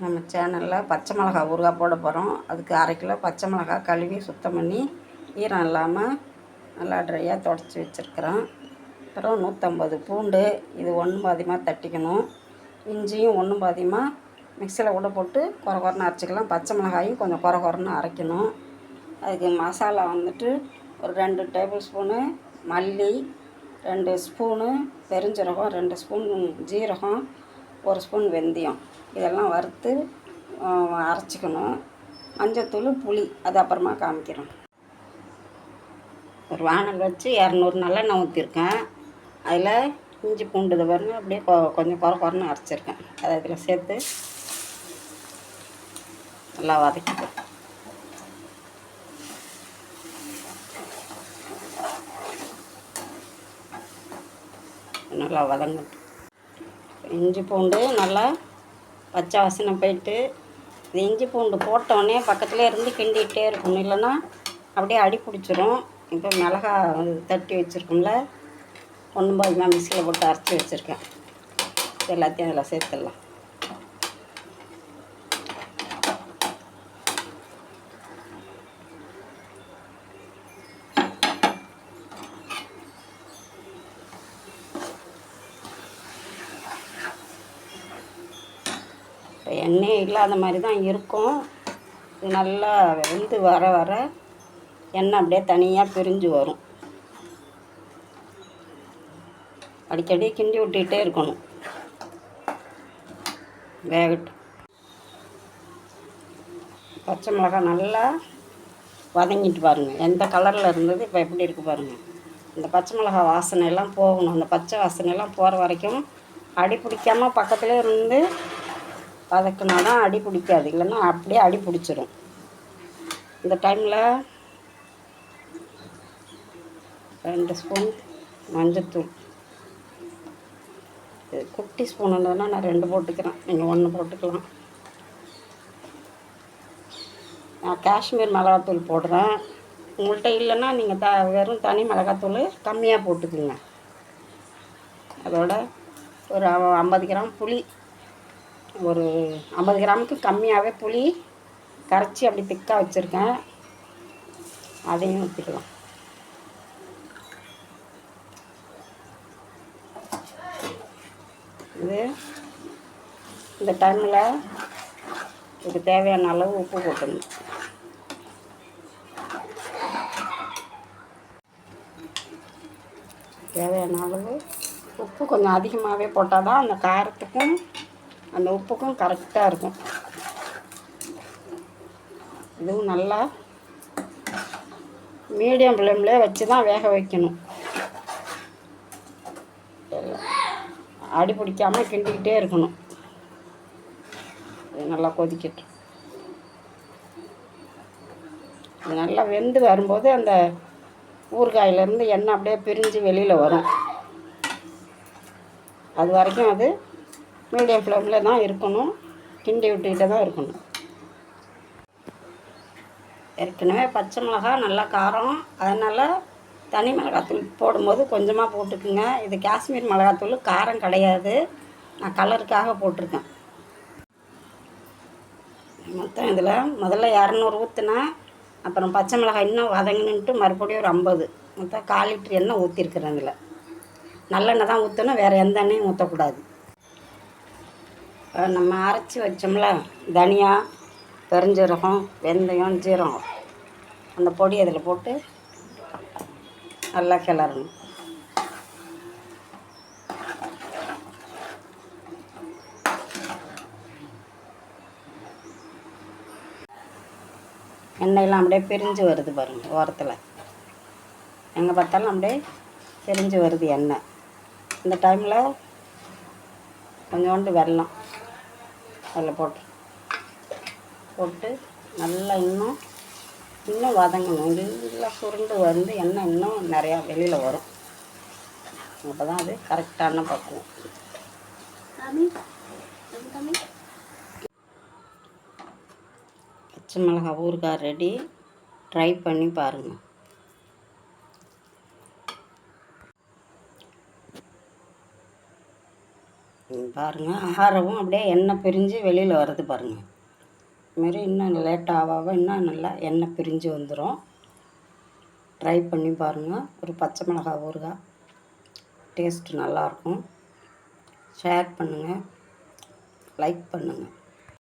நம்ம சேனலில் பச்சை மிளகா ஊறுகாய் போட போகிறோம் அதுக்கு அரை கிலோ பச்சை மிளகா கழுவி சுத்தம் பண்ணி ஈரம் இல்லாமல் நல்லா ட்ரையாக தொடச்சி வச்சுருக்குறோம். அப்புறம் நூற்றம்பது பூண்டு இது ஒன்று பாதியமாக தட்டிக்கணும். இஞ்சியும் ஒன்று பாதியமாக மிக்சியில் கூட போட்டு குறை குறைன்னு அரைச்சிக்கலாம். பச்சை மிளகாயும் கொஞ்சம் குறை குறைன்னு அரைக்கணும். அதுக்கு மசாலா வந்துட்டு ஒரு ரெண்டு டேபிள் ஸ்பூனு மல்லி ரெண்டு ஸ்பூனு பெருஞ்சீரகம் ரெண்டு ஸ்பூன் ஜீரகம் ஒரு ஸ்பூன் வெந்தயம். இதெல்லாம் வறுத்து அரைச்சிக்கணும். மஞ்சத்தூள் புளி அது அப்புறமா காமிக்கிறோம். ஒரு வானல் வச்சு இரநூறு நல்லெண்ணெய் ஊற்றிருக்கேன் அதில் இஞ்சி பூண்டு பாருங்க அப்படியே கொ- கொஞ்சம் குறை குறைன்னு அரைச்சிருக்கேன். அதை இதில் சேர்த்து நல்லா வதக்கிப்போம். நல்லா வதங்கட்டும். இஞ்சி பூண்டு நல்லா பச்சை வாசனை போயிட்டு இது இஞ்சி பூண்டு போட்டோடனே பக்கத்துலேயே இருந்து கிண்டிகிட்டே இருக்கணும். இல்லைன்னா அப்படியே அடி பிடிச்சிரும். இப்போ மிளகா தட்டி வச்சுருக்கோம்ல ஒன்றும் பாதிமா மிக்சியில் போட்டு அரைச்சி வச்சுருக்கேன். எல்லாத்தையும் அதில் சேர்த்துடலாம். இப்போ எண்ணெய் இல்லாத மாதிரி தான் இருக்கும். இது நல்லா வெந்து வர வர எண்ணெய் அப்படியே தனியாக பிரிஞ்சு வரும். அடிக்கடி கிண்டி விட்டுக்கிட்டே இருக்கணும். வேகட்டும். பச்சை மிளகாய் நல்லா வதங்கிட்டு பாருங்கள் எந்த கலரில் இருந்தது இப்போ எப்படி இருக்குது பாருங்கள் இந்த பச்சை மிளகா வாசனை எல்லாம் போகணும். அந்த பச்சை வாசனை எல்லாம் போகிற வரைக்கும் அடி பிடிக்காம பக்கத்துலேயே இருந்து பதக்கினாலும் தான் அடி பிடிக்காது இல்லைன்னா அப்படியே அடி பிடிச்சிரும். இந்த டைமில் ரெண்டு ஸ்பூன் மஞ்சத்தூள் இது குட்டி ஸ்பூன் இருந்ததுன்னா நான் ரெண்டு போட்டுக்கிறேன். நீங்கள் ஒன்று போட்டுக்கலாம். நான் காஷ்மீர் மிளகாத்தூள் போடுறேன். உங்கள்கிட்ட இல்லைன்னா நீங்கள் த வெறும் தனி மிளகாத்தூள் கம்மியாக போட்டுக்குங்க. அதோட ஒரு ஐம்பது கிராம் புளி ஒரு ஐம்பது கிராமுக்கு கம்மியாகவே புளி கரைச்சி அப்படி திக்காக வச்சுருக்கேன். அதையும் ஊற்றிக்கலாம் இது இந்த டைமில் இதுக்கு தேவையான அளவு உப்பு போட்டுடணும். தேவையான அளவு உப்பு கொஞ்சம் அதிகமாகவே போட்டால் தான் அந்த காரத்துக்கும் அந்த உப்புக்கும் கரெக்டாக இருக்கும். இதுவும் நல்லா மீடியம் ஃப்ளேம்லேயே வச்சு தான் வேக வைக்கணும். அடி பிடிக்காமல் கிண்டிக்கிட்டே இருக்கணும். இது நல்லா கொதிக்கட்டும். இது நல்லா வெந்து வரும்போது அந்த ஊறுகாயிலேருந்து எண்ணெய் அப்படியே பிரிஞ்சு வெளியில் வரும். அது வரைக்கும் அது மீடியம் ஃப்ளேமில் தான் இருக்கணும். கிண்டி விட்டுக்கிட்டே தான் இருக்கணும். ஏற்கனவே பச்சை மிளகா நல்லா காரம். அதனால் தனி மிளகாத்தூள் போடும்போது கொஞ்சமாக போட்டுக்குங்க. இது காஷ்மீர் மிளகாத்தூள் காரம் கிடையாது. நான் கலருக்காக போட்டிருக்கேன். மொத்தம் இதில் முதல்ல இரநூறு ஊற்றுனேன் அப்புறம் பச்சை மிளகாய் இன்னும் வதங்கினுட்டு மறுபடியும் ஒரு ஐம்பது. மொத்தம் கால் லிட்டர் எண்ணெய் ஊற்றிருக்கிறேன் இதில். நல்லெண்ணெய் தான் ஊற்றணும் வேறு எந்த எண்ணெயும் ஊற்றக்கூடாது நம்ம அரைச்சி வச்சோம்ல தனியா பெருஞ்சீரகம் வெந்தயம் ஜீரகம். அந்த பொடி அதில் போட்டு நல்லா கிளறணும். எண்ணெயெல்லாம் அப்படியே பிரிஞ்சு வருது பாருங்க ஓரத்தில். எங்கே பார்த்தாலும் அப்படியே பிரிஞ்சு வருது எண்ணெய். இந்த டைமில் கொஞ்சோண்டு வெள்ளம் அதில் போட்டு போட்டு நல்லா இன்னும் இன்னும் வதங்கணும். நல்லா சுருண்டு வந்து எண்ணெய் இன்னும் நிறையா வெளியில் வரும். அப்போ தான் அது கரெக்டான பக்குவம். பச்சை மிளகாய் ஊறுகாய் ரெடி ட்ரை பண்ணி பாருங்கள் பாருங்கள் ஆறவும் அப்படியே எண்ணெய் பிரிஞ்சு வெளியில் வருது பாருங்கள் இதுமாரி இன்னும் லேட் ஆக இன்னும் நல்லா எண்ணெய் பிரிஞ்சு வந்துடும் ட்ரை பண்ணி பாருங்கள் ஒரு பச்சை மிளகாய் ஊறுகாய். டேஸ்ட்டு நல்லாயிருக்கும் ஷேர் பண்ணுங்கள் லைக் பண்ணுங்கள்